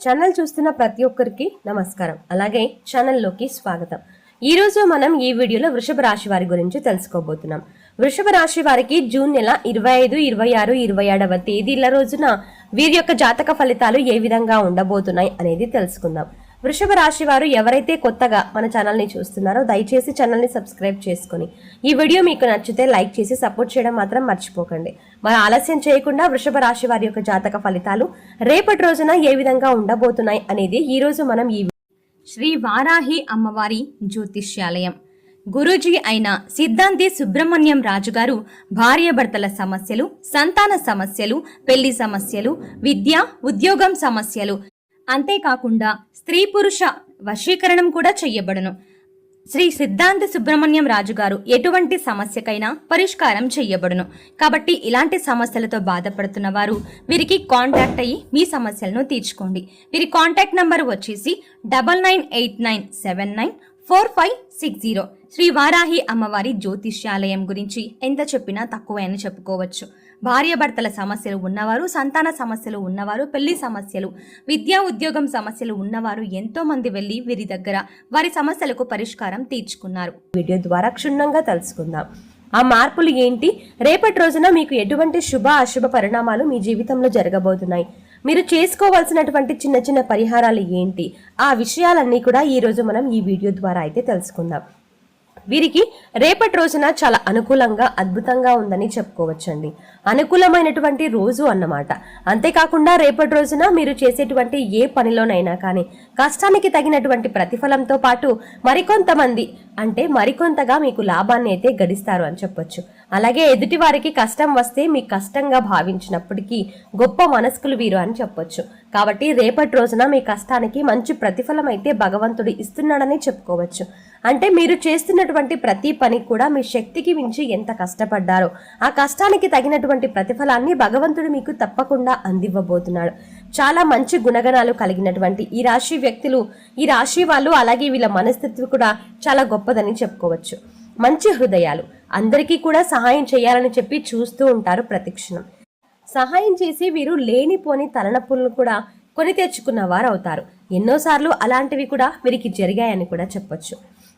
Channel చూస్తున్న ప్రతి ఒక్కరికి నమస్కారం. అలాగే ఛానల్లోకి స్వాగతం. ఈ రోజు మనం ఈ వీడియోలో వృషభ రాశి వారి గురించి తెలుసుకోబోతున్నాం. వృషభ రాశి వారికి జూన్ నెల ఇరవై ఐదు ఇరవై ఆరు ఇరవై ఏడవ తేదీల రోజున వీరి యొక్క జాతక ఫలితాలు ఏ విధంగా ఉండబోతున్నాయి అనేది తెలుసుకుందాం. వృషభ రాశి వారు ఎవరైతే కొత్తగా మన ఛానల్ని చూస్తున్నారో దయచేసి ఛానల్ని సబ్స్క్రైబ్ చేసుకుని ఈ వీడియో మీకు నచ్చితే లైక్ చేసి సపోర్ట్ చేయడం మాత్రం మర్చిపోకండి. మరి ఆలస్యం చేయకుండా వృషభ రాశి వారి యొక్క జాతక ఫలితాలు రేపటి రోజున ఏ విధంగా ఉండబోతున్నాయి అనేది ఈరోజు మనం ఈ శ్రీ వారాహి అమ్మవారి జ్యోతిష్యాలయం. గురూజీ అయిన సిద్ధాంతి సుబ్రహ్మణ్యం రాజు గారు భార్యాభర్తల సమస్యలు సంతాన సమస్యలు పెళ్ళి సమస్యలు విద్య ఉద్యోగం సమస్యలు అంతేకాకుండా స్త్రీ పురుష వశీకరణం కూడా చెయ్యబడును. శ్రీ సిద్ధాంత సుబ్రహ్మణ్యం రాజు గారు ఎటువంటి సమస్యకైనా పరిష్కారం చెయ్యబడును. కాబట్టి ఇలాంటి సమస్యలతో బాధపడుతున్న వారు వీరికి కాంటాక్ట్ అయ్యి మీ సమస్యలను తీర్చుకోండి. వీరి కాంటాక్ట్ నంబర్ వచ్చేసి double nine eight nine seven nine four five six zero. Shri Varahi అమ్మవారి జ్యోతిష్యాలయం గురించి ఎంత చెప్పినా తక్కువే అని చెప్పుకోవచ్చు. భార్యాభర్తల సమస్యలు ఉన్నవారు సంతాన సమస్యలు ఉన్నవారు పెళ్ళి సమస్యలు విద్యా ఉద్యోగం సమస్యలు ఉన్నవారు ఎంతో మంది వెళ్ళి వీరి దగ్గర వారి సమస్యలకు పరిష్కారం తీర్చుకున్నారు. వీడియో ద్వారా క్షుణ్ణంగా తెలుసుకుందాం. ఆ మార్పులు ఏంటి? రేపటి రోజున మీకు ఎటువంటి శుభ అశుభ పరిణామాలు మీ జీవితంలో జరగబోతున్నాయి? మీరు చేసుకోవాల్సినటువంటి చిన్న చిన్న పరిహారాలు ఏంటి? ఆ విషయాలన్నీ కూడా ఈరోజు మనం ఈ వీడియో ద్వారా అయితే తెలుసుకుందాం. వీరికి రేపటి రోజున చాలా అనుకూలంగా అద్భుతంగా ఉందని చెప్పుకోవచ్చండి. అనుకూలమైనటువంటి రోజు అన్నమాట. అంతేకాకుండా రేపటి రోజున మీరు చేసేటువంటి ఏ పనిలోనైనా కానీ కష్టానికి తగినటువంటి ప్రతిఫలంతో పాటు మరికొంతమంది అంటే మరికొంతగా మీకు లాభాన్ని అయితే గడిస్తారు అని చెప్పొచ్చు. అలాగే ఎదుటి వారికి కష్టం వస్తే మీ కష్టంగా భావించినప్పటికీ గొప్ప మనస్కులు వీరు అని చెప్పొచ్చు. కాబట్టి రేపటి రోజున మీ కష్టానికి మంచి ప్రతిఫలం అయితే భగవంతుడు ఇస్తున్నాడని చెప్పుకోవచ్చు. అంటే మీరు చేస్తున్నటువంటి ప్రతి పని కూడా మీ శక్తికి మించి ఎంత కష్టపడ్డారో ఆ కష్టానికి తగినటువంటి ప్రతిఫలాన్ని భగవంతుడు మీకు తప్పకుండా అందివ్వబోతున్నాడు. చాలా మంచి గుణగణాలు కలిగినటువంటి ఈ రాశి వ్యక్తులు ఈ రాశి వాళ్ళు అలాగే వీళ్ళ మనస్థితి కూడా చాలా గొప్పదని చెప్పుకోవచ్చు. మంచి హృదయాలు. అందరికీ కూడా సహాయం చేయాలని చెప్పి చూస్తూ ఉంటారు ప్రతిక్షణం. సహాయం చేసి వీరు లేనిపోని తలనొప్పులను కూడా కొని తెచ్చుకున్న వారు అవుతారు ఎన్నోసార్లు అలాంటివి కూడా వీరికి జరిగాయని కూడా చెప్పొచ్చు.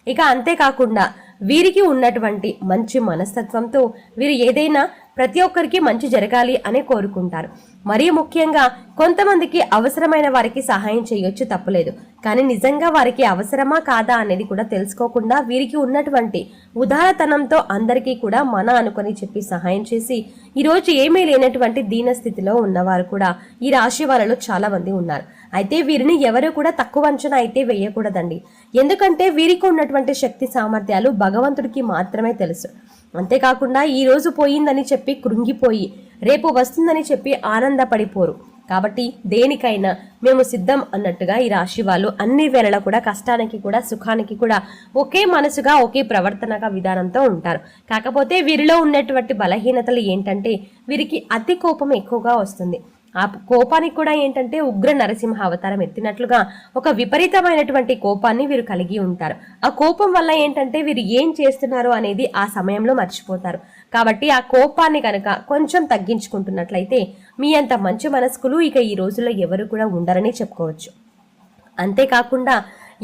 ఇక అంతేకాకుండా వీరికి ఉన్నటువంటి మంచి మనస్తత్వంతో వీరు ఏదైనా ప్రతి ఒక్కరికి మంచి జరగాలి అని కోరుకుంటారు. మరీ ముఖ్యంగా కొంతమందికి అవసరమైన వారికి సహాయం చేయొచ్చు తప్పులేదు. కానీ నిజంగా వారికి అవసరమా కాదా అనేది కూడా తెలుసుకోకుండా వీరికి ఉన్నటువంటి ఉదారతనంతో అందరికీ కూడా మన అనుకొని చెప్పి సహాయం చేసి ఈరోజు ఏమీ లేనటువంటి దీన స్థితిలో ఉన్నవారు కూడా ఈ రాశి వారిలో చాలా మంది ఉన్నారు. అయితే వీరిని ఎవరు కూడా తక్కువ అంచనా అయితే వేయకూడదండి. ఎందుకంటే వీరికి ఉన్నటువంటి శక్తి సామర్థ్యాలు భగవంతుడికి మాత్రమే తెలుసు. అంతేకాకుండా ఈరోజు పోయిందని చెప్పి కృంగిపోయి రేపు వస్తుందని చెప్పి ఆనందపడిపోరు. కాబట్టి దేనికైనా మేము సిద్ధం అన్నట్టుగా ఈ రాశి వాళ్ళు అన్ని వేళలా కూడా కష్టానికి కూడా సుఖానికి కూడా ఒకే మనసుగా ఒకే ప్రవర్తనగా విధానంతో ఉంటారు. కాకపోతే వీరిలో ఉన్నటువంటి బలహీనతలు ఏంటంటే వీరికి అతి కోపం ఎక్కువగా వస్తుంది. ఆ కోపానికి కూడా ఏంటంటే ఉగ్ర నరసింహ అవతారం ఎత్తినట్లుగా ఒక విపరీతమైనటువంటి కోపాన్ని వీరు కలిగి ఉంటారు. ఆ కోపం వల్ల ఏంటంటే వీరు ఏం చేస్తున్నారు అనేది ఆ సమయంలో మర్చిపోతారు. కాబట్టి ఆ కోపాన్ని కనుక కొంచెం తగ్గించుకుంటున్నట్లయితే మీ అంత మంచి మనస్కులు ఇక ఈ రోజుల్లో ఎవరు కూడా ఉండరని చెప్పుకోవచ్చు. అంతేకాకుండా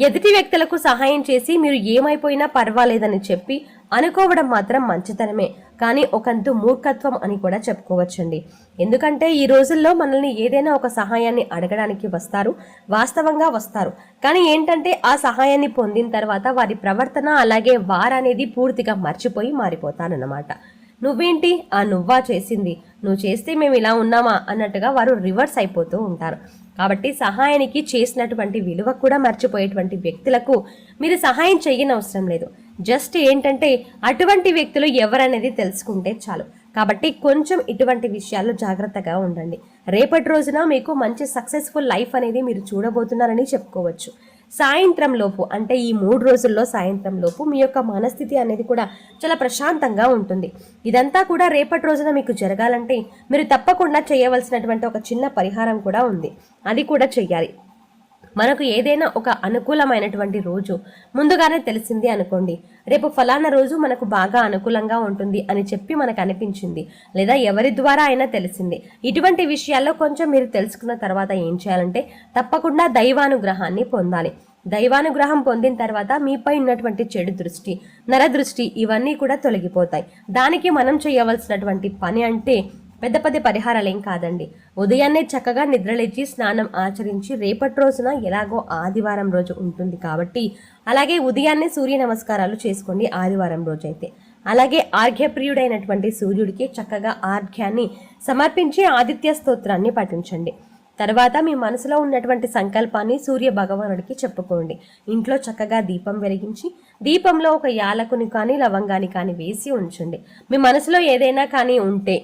ఎదుటి వ్యక్తులకు సహాయం చేసి మీరు ఏమైపోయినా పర్వాలేదని చెప్పి అనుకోవడం మాత్రం మంచితనమే. కానీ ఒకంతు మూర్ఖత్వం అని కూడా చెప్పుకోవచ్చండి. ఎందుకంటే ఈ రోజుల్లో మనల్ని ఏదైనా ఒక సహాయాన్ని అడగడానికి వస్తారు వాస్తవంగా వస్తారు. కానీ ఏంటంటే ఆ సహాయాన్ని పొందిన తర్వాత వారి ప్రవర్తన అలాగే వారనేది పూర్తిగా మర్చిపోయి మారిపోతానన్నమాట. నువ్వేంటి? ఆ నువ్వా చేసింది. నువ్వు చేస్తే మేము ఇలా ఉన్నామా? అన్నట్టుగా వారు రివర్స్ అయిపోతూ ఉంటారు. కాబట్టి సహాయానికి చేసినటువంటి విలువ కూడా మర్చిపోయేటువంటి వ్యక్తులకు మీరు సహాయం చేయనవసరం లేదు. జస్ట్ ఏంటంటే అటువంటి వ్యక్తులు ఎవరనేది తెలుసుకుంటే చాలు. కాబట్టి కొంచెం ఇటువంటి విషయాల్లో జాగ్రత్తగా ఉండండి. రేపటి రోజున మీకు మంచి సక్సెస్ఫుల్ లైఫ్ అనేది మీరు చూడబోతున్నారని చెప్పుకోవచ్చు. సాయంత్రం లోపు అంటే ఈ మూడు రోజుల్లో సాయంత్రం లోపు మీ యొక్క మనస్థితి అనేది కూడా చాలా ప్రశాంతంగా ఉంటుంది. ఇదంతా కూడా రేపటి రోజున మీకు జరగాలంటే మీరు తప్పకుండా చేయవలసినటువంటి ఒక చిన్న పరిహారం కూడా ఉంది. అది కూడా చెయ్యాలి. మనకు ఏదైనా ఒక అనుకూలమైనటువంటి రోజు. ముందుగానే తెలిసింది అనుకోండి. రేపు ఫలానా రోజు మనకు బాగా అనుకూలంగా ఉంటుంది అని చెప్పి మనకు అనిపించింది. లేదా ఎవరి ద్వారా అయినా తెలిసింది. ఇటువంటి విషయాల్లో కొంచెం మీరు తెలుసుకున్న తర్వాత ఏం చేయాలంటే తప్పకుండా దైవానుగ్రహాన్ని పొందాలి. దైవానుగ్రహం పొందిన తర్వాత మీపై ఉన్నటువంటి చెడు దృష్టి నరదృష్టి ఇవన్నీ కూడా తొలగిపోతాయి. దానికి మనం చేయవలసినటువంటి పని అంటే పెద్ద పెద్ద పరిహారాలు ఏం కాదండి. ఉదయాన్నే చక్కగా నిద్రలేచి స్నానం ఆచరించి రేపటి రోజున ఎలాగో ఆదివారం రోజు ఉంటుంది కాబట్టి అలాగే ఉదయాన్నే సూర్య నమస్కారాలు చేసుకోండి ఆదివారం రోజు అయితే అలాగే ఆర్ఘ్యప్రియుడైనటువంటి సూర్యుడికి చక్కగా ఆర్ఘ్యాన్ని సమర్పించి ఆదిత్య స్తోత్రాన్ని పఠించండి. తర్వాత మీ మనసులో ఉన్నటువంటి సంకల్పాన్ని సూర్య భగవానుడికి చెప్పుకోండి. ఇంట్లో చక్కగా దీపం వెలిగించి దీపంలో ఒక యాలకుని కానీ లవంగాని కానీ వేసి ఉంచండి. మీ మనసులో ఏదైనా కానీ ఉంటే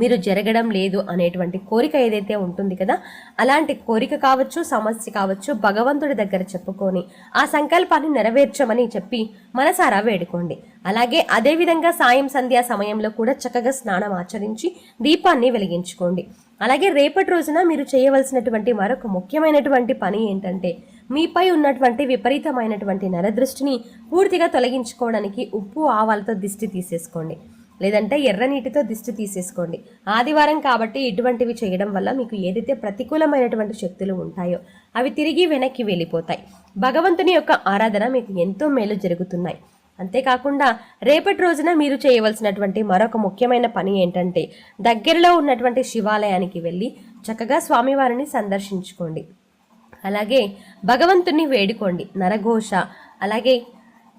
మీరు జరగడం లేదు అనేటువంటి కోరిక ఏదైతే ఉంటుంది కదా అలాంటి కోరిక కావచ్చు సమస్య కావచ్చు భగవంతుడి దగ్గర చెప్పుకొని ఆ సంకల్పాన్ని నెరవేర్చమని చెప్పి మనసారా వేడుకోండి. అలాగే అదేవిధంగా సాయం సంధ్యా సమయంలో కూడా చక్కగా స్నానం ఆచరించి దీపాన్ని వెలిగించుకోండి. అలాగే రేపటి రోజున మీరు చేయవలసినటువంటి మరొక ముఖ్యమైనటువంటి పని ఏంటంటే మీపై ఉన్నటువంటి విపరీతమైనటువంటి నరదృష్టిని పూర్తిగా తొలగించుకోవడానికి ఉప్పు ఆవాలతో దిష్టి తీసేసుకోండి. లేదంటే ఎర్ర నీటితో దిష్టి తీసేసుకోండి. ఆదివారం కాబట్టి ఇటువంటివి చేయడం వల్ల మీకు ఏదైతే ప్రతికూలమైనటువంటి శక్తులు ఉంటాయో అవి తిరిగి వెనక్కి వెళ్ళిపోతాయి. భగవంతుని యొక్క ఆరాధన మీకు ఎంతో మేలు జరుగుతున్నాయి. అంతేకాకుండా రేపటి రోజున మీరు చేయవలసినటువంటి మరొక ముఖ్యమైన పని ఏంటంటే దగ్గరలో ఉన్నటువంటి శివాలయానికి వెళ్ళి చక్కగా స్వామివారిని సందర్శించుకోండి. అలాగే భగవంతుని వేడుకోండి. నరఘోష అలాగే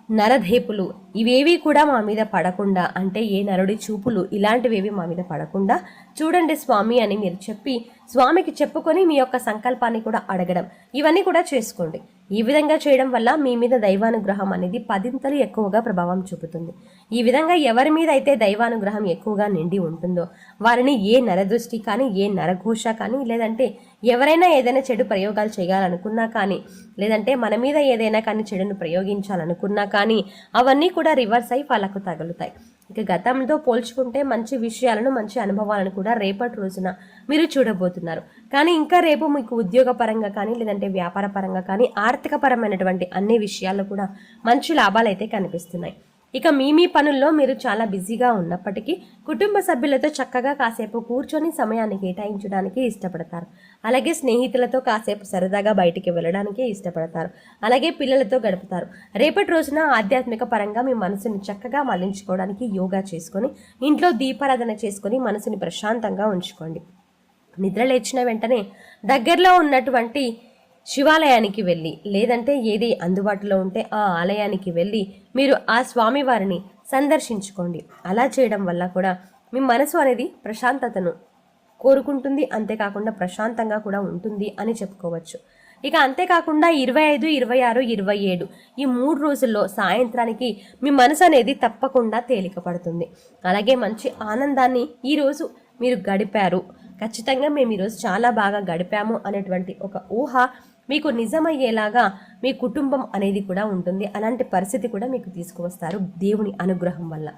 నరధేపులు. ఇవేవి కూడా మా మీద పడకుండా అంటే ఏ నరుడి చూపులు ఇలాంటివేవి మా మీద పడకుండా చూడండి స్వామి అని మీరు చెప్పి స్వామికి చెప్పుకొని మీ యొక్క సంకల్పాన్ని కూడా అడగడం. ఇవన్నీ కూడా చేసుకోండి. ఈ విధంగా చేయడం వల్ల మీ మీద దైవానుగ్రహం అనేది పదింతలు ఎక్కువగా ప్రభావం చూపుతుంది. ఈ విధంగా ఎవరి మీద అయితే దైవానుగ్రహం ఎక్కువగా నిండి ఉంటుందో వారిని ఏ నరదృష్టి కానీ ఏ నరఘోష కానీ లేదంటే ఎవరైనా ఏదైనా చెడు ప్రయోగాలు చేయాలనుకున్నా కానీ లేదంటే మన మీద ఏదైనా కానీ చెడును ప్రయోగించాలనుకున్నా కానీ అవన్నీ కూడా రివర్స్ అయి వాళ్ళకు తగులుతాయి. ఇక గతంతో పోల్చుకుంటే మంచి విషయాలను మంచి అనుభవాలను కూడా రేపటి రోజున మీరు చూడబోతున్నారు. కానీ ఇంకా రేపు మీకు ఉద్యోగపరంగా కానీ లేదంటే వ్యాపార పరంగా కానీ ఆర్థిక పరమైనటువంటి అన్ని విషయాల్లో కూడా మంచి లాభాలు అయితే కనిపిస్తున్నాయి. ఇక మీ మీ పనుల్లో మీరు చాలా బిజీగా ఉన్నప్పటికీ కుటుంబ సభ్యులతో చక్కగా కాసేపు కూర్చొని సమయాన్ని కేటాయించడానికి ఇష్టపడతారు. అలాగే స్నేహితులతో కాసేపు సరదాగా బయటికి వెళ్ళడానికి ఇష్టపడతారు. అలాగే పిల్లలతో గడుపుతారు. రేపటి రోజున ఆధ్యాత్మిక పరంగా మీ మనసుని చక్కగా మళ్ళించుకోవడానికి యోగా చేసుకొని ఇంట్లో దీపారాధన చేసుకొని మనసుని ప్రశాంతంగా ఉంచుకోండి. నిద్ర లేచిన వెంటనే దగ్గరలో ఉన్నటువంటి శివాలయానికి వెళ్ళి లేదంటే ఏది అందుబాటులో ఉంటే ఆ ఆలయానికి వెళ్ళి మీరు ఆ స్వామివారిని సందర్శించుకోండి. అలా చేయడం వల్ల కూడా మీ మనసు అనేది ప్రశాంతతను కోరుకుంటుంది అంతేకాకుండా ప్రశాంతంగా కూడా ఉంటుంది అని చెప్పుకోవచ్చు. ఇక అంతేకాకుండా ఇరవై ఐదు ఇరవై ఆరు ఇరవై ఏడు ఈ మూడు రోజుల్లో సాయంత్రానికి మీ మనసు అనేది తప్పకుండా తేలిక పడుతుంది అలాగే మంచి ఆనందాన్ని ఈరోజు మీరు గడిపారు. ఖచ్చితంగా మేము ఈరోజు చాలా బాగా గడిపాము అనేటువంటి ఒక ఊహ మీకు నిజమయ్యేలాగా మీ కుటుంబం అనేది కూడా ఉంటుంది. అలాంటి పరిస్థితి కూడా మీకు తీసుకువస్తారు దేవుని అనుగ్రహం వల్ల.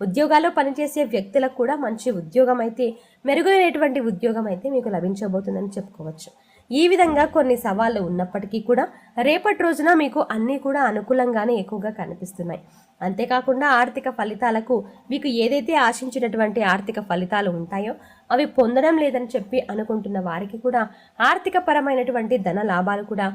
ఉద్యోగాల్లో పనిచేసే వ్యక్తులకు కూడా మంచి ఉద్యోగం అయితే మెరుగైనటువంటి ఉద్యోగం అయితే మీకు లభించబోతుందని చెప్పుకోవచ్చు. ఈ విధంగా కొన్ని సవాళ్ళు ఉన్నప్పటికీ కూడా రేపటి రోజున మీకు అన్నీ కూడా అనుకూలంగానే ఎక్కువగా కనిపిస్తున్నాయి. అంతేకాకుండా ఆర్థిక ఫలితాలకు మీకు ఏదైతే ఆశించినటువంటి ఆర్థిక ఫలితాలు ఉంటాయో అవి పొందడం లేదని చెప్పి అనుకుంటున్న వారికి కూడా ఆర్థికపరమైనటువంటి ధన లాభాలు కూడా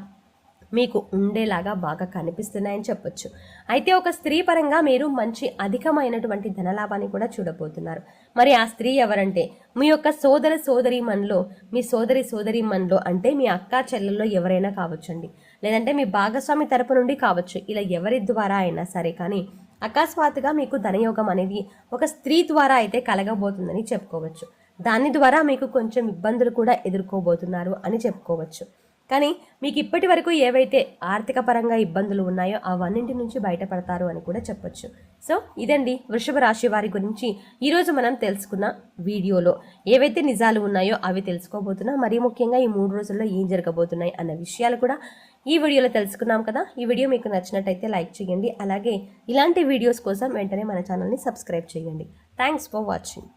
మీకు ఉండేలాగా బాగా కనిపిస్తున్నాయని చెప్పొచ్చు. అయితే ఒక స్త్రీ పరంగా మీరు మంచి అధికమైనటువంటి ధనలాభాన్ని కూడా చూడబోతున్నారు. మరి ఆ స్త్రీ ఎవరంటే మీ యొక్క సోదర సోదరి మనలో మీ సోదరి సోదరి మనలో అంటే మీ అక్క చెల్లెల్లో ఎవరైనా కావచ్చండి. లేదంటే మీ భాగస్వామి తరపు నుండి కావచ్చు. ఇలా ఎవరి ద్వారా అయినా సరే కానీ అకస్మాత్తుగా మీకు ధనయోగం అనేది ఒక స్త్రీ ద్వారా అయితే కలగబోతుందని చెప్పుకోవచ్చు. దాని ద్వారా మీకు కొంచెం ఇబ్బందులు కూడా ఎదుర్కోబోతున్నారు అని చెప్పుకోవచ్చు. కానీ మీకు ఇప్పటి వరకు ఏవైతే ఆర్థిక పరంగా ఇబ్బందులు ఉన్నాయో అవన్నింటి నుంచి బయటపడతారు అని కూడా చెప్పొచ్చు. సో ఇదండి వృషభ రాశి వారి గురించి ఈరోజు మనం తెలుసుకున్న వీడియోలో. ఏవైతే నిజాలు ఉన్నాయో అవి తెలుసుకోబోతున్నాం. మరీ ముఖ్యంగా ఈ మూడు రోజుల్లో ఏం జరగబోతున్నాయి అన్న విషయాలు కూడా ఈ వీడియోలో తెలుసుకున్నాం కదా. ఈ వీడియో మీకు నచ్చినట్టయితే లైక్ చేయండి. అలాగే ఇలాంటి వీడియోస్ కోసం వెంటనే మన ఛానల్ని సబ్స్క్రైబ్ చేయండి. Thanks for watching.